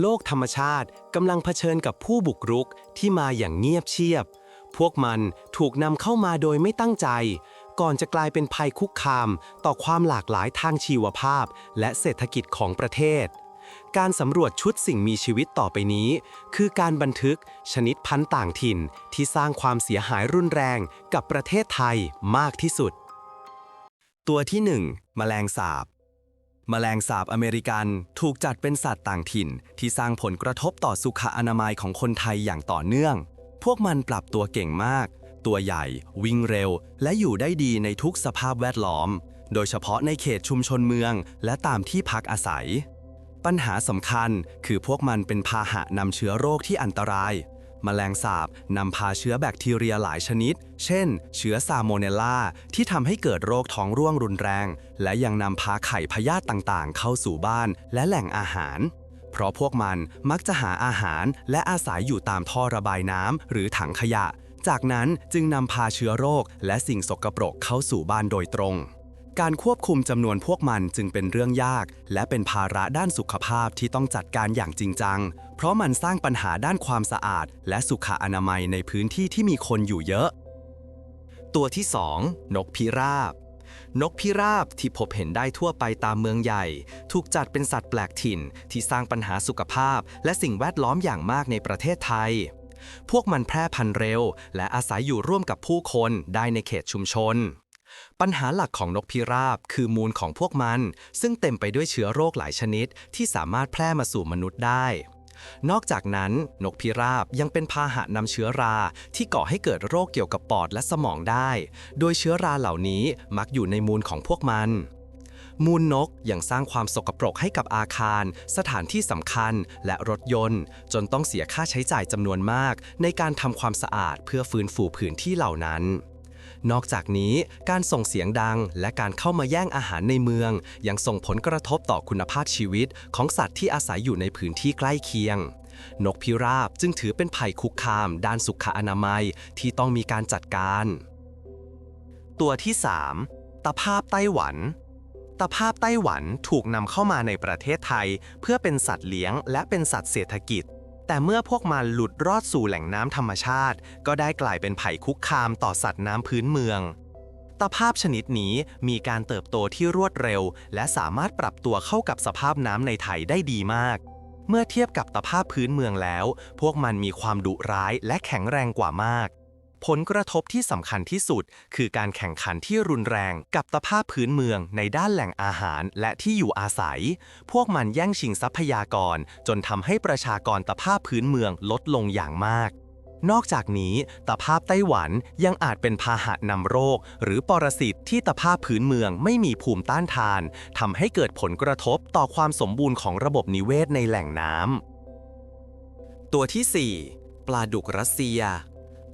โลกธรรมชาติกำลังเผชิญกับผู้บุกรุกที่มาอย่างเงียบเชียบ พวกมันถูกนำเข้ามาโดยไม่ตั้งใจ ก่อนจะกลายเป็นภัยคุกคามต่อความหลากหลายทางชีวภาพ และเศรษฐกิจของประเทศ การสำรวจชุดสิ่งมีชีวิตต่อไปนี้ คือการบันทึกชนิดพันธุ์ต่างถิ่นที่สร้างความเสียหายรุนแรงกับประเทศไทยมากที่สุด ตัวที่ 1 แมลงสาบ แมลงสาบอเมริกันถูกจัดเป็นสัตว์ต่างถิ่น ที่สร้างผลกระทบต่อสุขอนามัยของคนไทยอย่างต่อเนื่อง พวกมันปรับตัวเก่งมาก ตัวใหญ่ วิ่งเร็ว และอยู่ได้ดีในทุกสภาพแวดล้อม โดยเฉพาะในเขตชุมชนเมือง และตามที่พักอาศัย ปัญหาสำคัญคือพวกมันเป็นพาหะนำเชื้อโรคที่อันตราย แมลงสาบนำพาเชื้อแบคทีเรียหลายชนิด เช่น เชื้อซาโมเนลลาที่ทำให้เกิดโรคท้องร่วงรุนแรง และยังนำพาไข่พยาธิต่างๆ เข้าสู่บ้านและแหล่งอาหาร เพราะพวกมันมักจะหาอาหารและอาศัยอยู่ตามท่อระบายน้ำหรือถังขยะ จากนั้นจึงนำพาเชื้อโรคและสิ่งสกปรกเข้าสู่บ้านโดยตรง การควบคุมจำนวนพวกมันจึงเป็นเรื่องยาก และเป็นภาระด้านสุขภาพที่ต้องจัดการอย่างจริงจัง เพราะมันสร้างปัญหาด้านความสะอาด และสุขอนามัยในพื้นที่ที่มีคนอยู่เยอะ ตัวที่ 2 นกพิราบ นกพิราบที่พบเห็นได้ทั่วไปตามเมืองใหญ่ ถูกจัดเป็นสัตว์แปลกถิ่น ที่สร้างปัญหาสุขภาพ และสิ่งแวดล้อมอย่างมากในประเทศไทย พวกมันแพร่พันธุ์เร็ว และอาศัยอยู่ร่วมกับผู้คนได้ในเขตชุมชน ปัญหาหลักของนกพิราบคือมูลของพวกมัน ซึ่งเต็มไปด้วยเชื้อโรคหลายชนิด ที่สามารถแพร่มาสู่มนุษย์ได้ นอกจากนั้น นกพิราบยังเป็นพาหะนำเชื้อราที่ก่อให้เกิดโรคเกี่ยวกับปอดและสมองได้ โดยเชื้อราเหล่านี้มักอยู่ในมูลของพวกมันมูลนกยังสร้างความสกปรกให้กับอาคาร สถานที่สำคัญและรถยนต์ จนต้องเสียค่าใช้จ่ายจำนวนมาก ในการทำความสะอาดเพื่อฟื้นฟูพื้นที่เหล่านั้น นอกจากนี้การส่งเสียงดังและการเข้ามาแย่งอาหารในเมือง ยังส่งผลกระทบต่อคุณภาพชีวิตของสัตว์ที่อาศัยอยู่ในพื้นที่ใกล้เคียง นกพิราบจึงถือเป็นภัยคุกคาม ด้านสุขอนามัยที่ต้องมีการจัดการ ตัวที่ 3 ตะภาพไต้หวันตะภาพไต้หวันถูกนำเข้ามาในประเทศไทย เพื่อเป็นสัตว์เลี้ยงและเป็นสัตว์เศรษฐกิจ แต่เมื่อพวกมันหลุดรอดสู่แหล่งน้ำธรรมชาติ ก็ได้กลายเป็นไผ่คุกคามต่อสัตว์น้ำพื้นเมือง ตะภาพชนิดนี้มีการเติบโตที่รวดเร็ว และสามารถปรับตัวเข้ากับสภาพน้ำในไทยได้ดีมาก เมื่อเทียบกับตะภาพพื้นเมืองแล้ว พวกมันมีความดุร้ายและแข็งแรงกว่ามาก ผลกระทบที่สำคัญที่สุด คือการแข่งขันที่รุนแรงกับตภาพพื้นเมืองในด้านแหล่งอาหารและที่อยู่อาศัย พวกมันแย่งชิงทรัพยากร จนทำให้ประชากรตภาพพื้นเมืองลดลงอย่างมาก นอกจากนี้ตภาพไต้หวันยังอาจเป็นพาหะนำโรค หรือปรสิตที่ตภาพพื้นเมืองไม่มีภูมิต้านทานทำให้เกิดผลกระทบต่อความสมบูรณ์ของระบบนิเวศในแหล่งน้ำตัวที่ 4 ปลาดุกรัสเซีย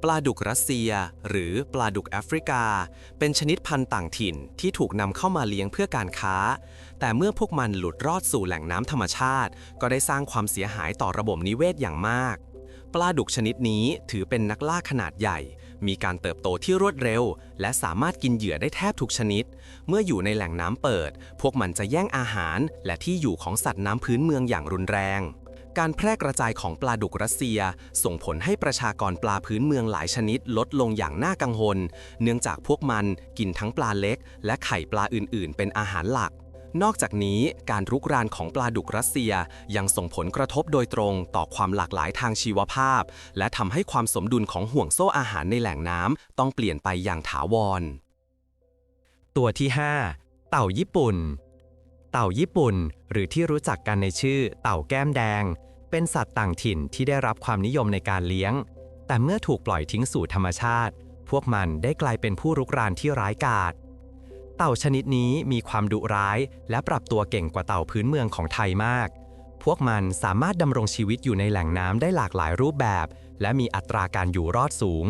ปลาดุกรัสเซีย หรือปลาดุกแอฟริกา เป็นชนิดพันธุ์ต่างถิ่นที่ถูกนำเข้ามาเลี้ยงเพื่อการค้า แต่เมื่อพวกมันหลุดรอดสู่แหล่งน้ำธรรมชาติ ก็ได้สร้างความเสียหายต่อระบบนิเวศอย่างมาก ปลาดุกชนิดนี้ถือเป็นนักล่าขนาดใหญ่ มีการเติบโตที่รวดเร็ว และสามารถกินเหยื่อได้แทบทุกชนิด เมื่ออยู่ในแหล่งน้ำเปิด พวกมันจะแย่งอาหาร และที่อยู่ของสัตว์น้ำพื้นเมืองอย่างรุนแรง การแพร่กระจายของปลาดุกรัสเซีย ส่งผลให้ประชากรปลาพื้นเมืองหลายชนิดลดลงอย่างน่ากังวล เนื่องจากพวกมันกินทั้งปลาเล็ก และไข่ปลาอื่น ๆ เป็นอาหารหลัก นอกจากนี้การรุกรานของปลาดุกรัสเซียยังส่งผลกระทบโดยตรงต่อความหลากหลายทางชีวภาพ และทำให้ความสมดุลของห่วงโซ่อาหารในแหล่งน้ำต้องเปลี่ยนไปอย่างถาวร ตัวที่ 5 เต่าญี่ปุ่นเต่าญี่ปุ่น หรือที่รู้จักกันในชื่อเต่าแก้มแดง เป็นสัตว์ต่างถิ่นที่ได้รับความนิยมในการเลี้ยง แต่เมื่อถูกปล่อยทิ้งสู่ธรรมชาติ พวกมันได้กลายเป็นผู้รุกรานที่ร้ายกาจ เต่าชนิดนี้มีความดุร้าย และปรับตัวเก่งกว่าเต่าพื้นเมืองของไทยมาก พวกมันสามารถดำรงชีวิตอยู่ในแหล่งน้ำได้หลากหลายรูปแบบ และมีอัตราการอยู่รอดสูง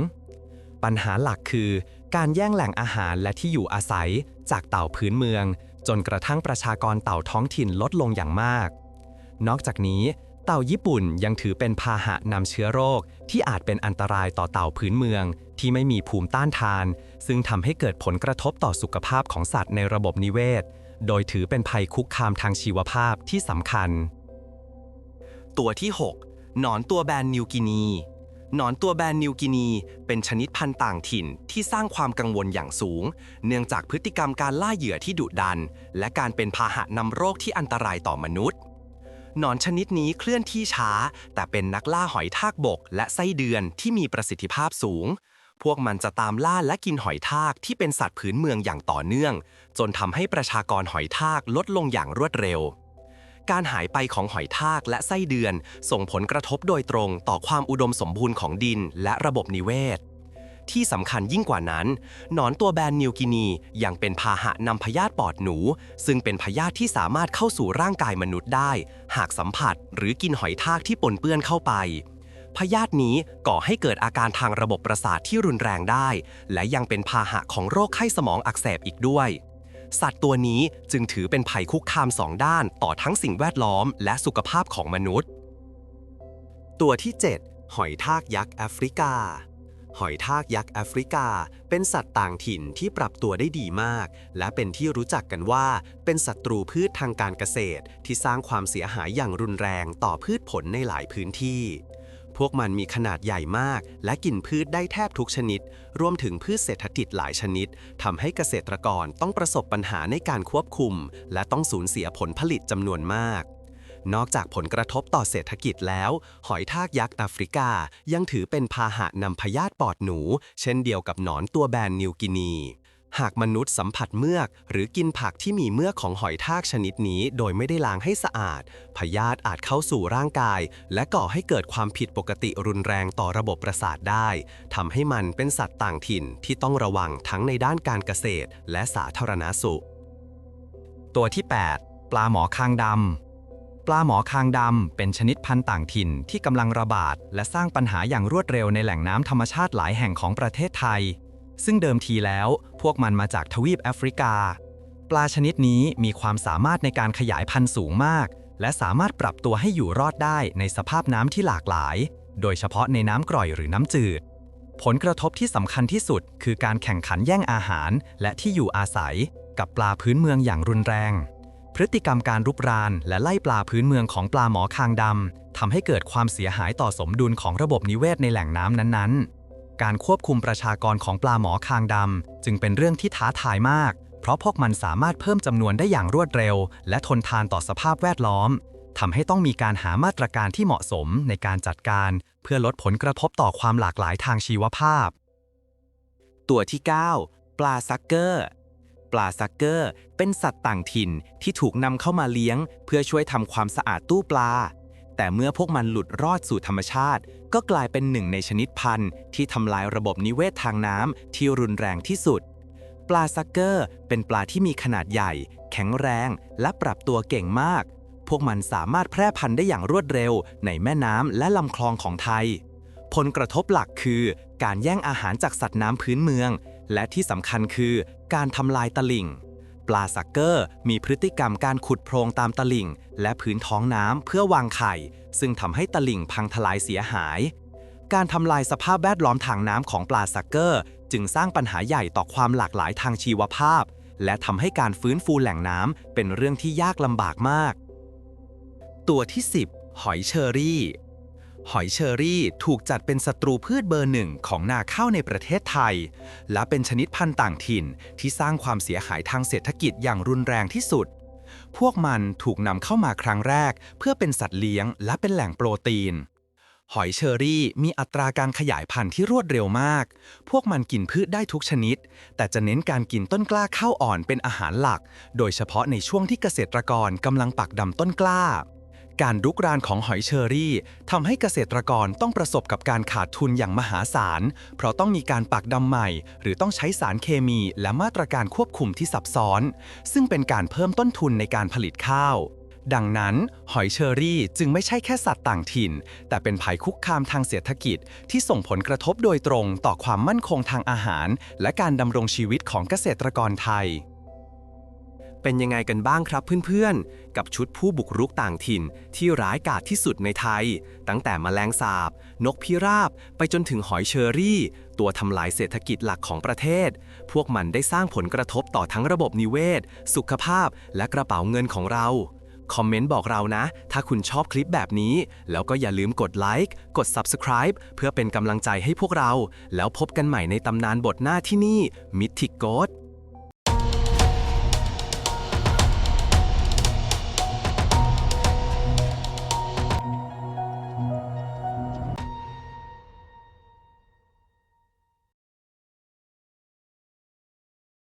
ปัญหาหลักคือ การแย่งแหล่งอาหารและที่อยู่อาศัย จากเต่าพื้นเมือง จนกระทั่งประชากรเต่าท้องถิ่นลดลงอย่างมากนอกจากนี้ เต่าญี่ปุ่นยังถือเป็นพาหะนำเชื้อโรค ที่อาจเป็นอันตรายต่อเต่าพื้นเมือง ที่ไม่มีภูมิต้านทาน ซึ่งทำให้เกิดผลกระทบต่อสุขภาพของสัตว์ในระบบนิเวศ โดยถือเป็นภัยคุกคามทางชีวภาพที่สำคัญ ตัวที่ 6 หนอนตัวแบนนิวกินีหนอนตัวแบนนิวกินี เป็นชนิดพันธุ์ต่างถิ่นที่สร้างความกังวลอย่างสูง เนื่องจากพฤติกรรมการล่าเหยื่อที่ดุดัน และการเป็นพาหะนำโรคที่อันตรายต่อมนุษย์ นอนชนิดนี้เคลื่อนที่ช้า แต่เป็นนักล่าหอยทากบก และไส้เดือนที่มีประสิทธิภาพสูง พวกมันจะตามล่าและกินหอยทากที่เป็นสัตว์พื้นเมืองอย่างต่อเนื่อง จนทำให้ประชากรหอยทากลดลงอย่างรวดเร็ว การหายไปของหอยทากและไส้เดือน ส่งผลกระทบโดยตรงต่อความอุดมสมบูรณ์ของดินและระบบนิเวศ ที่สำคัญยิ่งกว่านั้น หนอนตัวแบนนิวกินียังเป็นพาหะนำพยาธิปอดหนู ซึ่งเป็นพยาธิที่สามารถเข้าสู่ร่างกายมนุษย์ได้ หากสัมผัสหรือกินหอยทากที่ปนเปื้อนเข้าไป พยาธินี้ก่อให้เกิดอาการทางระบบประสาทที่รุนแรงได้ และยังเป็นพาหะของโรคไข้สมองอักเสบอีกด้วย สัตว์ตัวนี้จึงถือเป็นภัยคุกคามสองด้านต่อทั้งสิ่งแวดล้อม และสุขภาพของมนุษย์ ตัวที่ 7 หอยทากยักษ์แอฟริกา หอยทากยักษ์แอฟริกา เป็นสัตว์ต่างถิ่นที่ปรับตัวได้ดีมาก และเป็นที่รู้จักกันว่า เป็นศัตรูพืชทางการเกษตร ที่สร้างความเสียหายอย่างรุนแรงต่อพืชผลในหลายพื้นที่ พวกมันมีขนาดใหญ่มาก และกินพืชได้แทบทุกชนิด รวมถึงพืชเศรษฐกิจหลายชนิดทำให้เกษตรกรต้องประสบปัญหาในการควบคุม และต้องสูญเสียผลผลิตจำนวนมาก นอกจากผลกระทบต่อเศรษฐกิจแล้ว หอยทากยักษ์แอฟริกา ยังถือเป็นพาหะนำพยาธิปอดหนู เช่นเดียวกับหนอนตัวแบนนิวกินี หากมนุษย์สัมผัสเมือก หรือกินผักที่มีเมือกของหอยทากชนิดนี้ โดยไม่ได้ล้างให้สะอาด พยาธิอาจเข้าสู่ร่างกาย และก่อให้เกิดความผิดปกติรุนแรงต่อระบบประสาทได้ทำให้มันเป็นสัตว์ต่างถิ่นที่ต้องระวังทั้งในด้านการเกษตร และสาธารณสุข ตัวที่ 8 ปลาหมอคางดำ ปลาหมอคางดำเป็นชนิดพันธุ์ต่างถิ่นที่กำลังระบาด และสร้างปัญหาอย่างรวดเร็วในแหล่งน้ำธรรมชาติหลายแห่งของประเทศไทย ซึ่งเดิมทีแล้ว พวกมันมาจากทวีปแอฟริกา ปลาชนิดนี้มีความสามารถในการขยายพันธุ์สูงมาก และสามารถปรับตัวให้อยู่รอดได้ในสภาพน้ำที่หลากหลาย โดยเฉพาะในน้ำกร่อยหรือน้ำจืด ผลกระทบที่สำคัญที่สุด คือการแข่งขันแย่งอาหาร และที่อยู่อาศัย กับปลาพื้นเมืองอย่างรุนแรง พฤติกรรมการรุกรานและไล่ปลาพื้นเมืองของปลาหมอคางดำทำให้เกิดความเสียหายต่อสมดุลของระบบนิเวศในแหล่งน้ำนั้นๆ การควบคุมประชากรของปลาหมอคางดำจึงเป็นเรื่องที่ท้าทายมาก เพราะพวกมันสามารถเพิ่มจำนวนได้อย่างรวดเร็ว และทนทานต่อสภาพแวดล้อมทำให้ต้องมีการหามาตรการที่เหมาะสมในการจัดการ เพื่อลดผลกระทบต่อความหลากหลายทางชีวภาพ ตัวที่ 9 ปลาซักเกอร์ ปลาซักเกอร์ เป็นสัตว์ต่างถิ่นที่ถูกนำเข้ามาเลี้ยง เพื่อช่วยทำความสะอาดตู้ปลา แต่เมื่อพวกมันหลุดรอดสู่ธรรมชาติ ก็กลายเป็นหนึ่งในชนิดพันธุ์ที่ทำลายระบบนิเวศทางน้ำที่รุนแรงที่สุด ปลาซักเกอร์ เป็นปลาที่มีขนาดใหญ่ แข็งแรง และปรับตัวเก่งมาก พวกมันสามารถแพร่พันธุ์ได้อย่างรวดเร็ว ในแม่น้ำและลำคลองของไทย ผลกระทบหลักคือ การแย่งอาหารจากสัตว์น้ำพื้นเมือง และที่สำคัญคือการทำลายตลิ่ง ปลาซักเกอร์มีพฤติกรรมการขุดโพรงตามตลิ่ง และพื้นท้องน้ำเพื่อวางไข่ ซึ่งทำให้ตลิ่งพังทลายเสียหาย การทำลายสภาพแวดล้อมทางน้ำของปลาซักเกอร์ จึงสร้างปัญหาใหญ่ต่อความหลากหลายทางชีวภาพ และทำให้การฟื้นฟูแหล่งน้ำเป็นเรื่องที่ยากลำบากมาก ตัวที่ 10 หอยเชอรี่ หอยเชอรี่ถูกจัดเป็นศัตรูพืชเบอร์หนึ่งของนาข้าวในประเทศไทย และเป็นชนิดพันธุ์ต่างถิ่นที่สร้างความเสียหายทางเศรษฐกิจอย่างรุนแรงที่สุด พวกมันถูกนำเข้ามาครั้งแรก เพื่อเป็นสัตว์เลี้ยงและเป็นแหล่งโปรตีน หอยเชอรี่มีอัตราการขยายพันธุ์ที่รวดเร็วมาก พวกมันกินพืชได้ทุกชนิด แต่จะเน้นการกินต้นกล้าข้าวอ่อนเป็นอาหารหลัก โดยเฉพาะในช่วงที่เกษตรกรกำลังปักดำต้นกล้า การรุกรานของหอยเชอรี่ทำให้เกษตรกรต้องประสบกับการขาดทุนอย่างมหาศาล เพราะต้องมีการปักดำใหม่ หรือต้องใช้สารเคมีและมาตรการควบคุมที่ซับซ้อน ซึ่งเป็นการเพิ่มต้นทุนในการผลิตข้าว ดังนั้น หอยเชอรี่จึงไม่ใช่แค่สัตว์ต่างถิ่น แต่เป็นภัยคุกคามทางเศรษฐกิจ ที่ส่งผลกระทบโดยตรงต่อความมั่นคงทางอาหาร และการดำรงชีวิตของเกษตรกรไทย เป็นยังไงกันบ้างครับเพื่อนๆ กับชุดผู้บุกรุกต่างถิ่นที่ร้ายกาจที่สุดในไทย ตั้งแต่แมลงสาบ นกพิราบ ไปจนถึงหอยเชอรี่ ตัวทำลายเศรษฐกิจหลักของประเทศ พวกมันได้สร้างผลกระทบต่อทั้งระบบนิเวศ สุขภาพ และกระเป๋าเงินของเรา คอมเมนต์บอกเรานะ ถ้าคุณชอบคลิปแบบนี้ แล้วก็อย่าลืมกดไลค์กด Subscribe เพื่อเป็นกำลังใจให้พวกเรา แล้วพบกันใหม่ในตำนานบทหน้าที่นี่ Mythic Ghost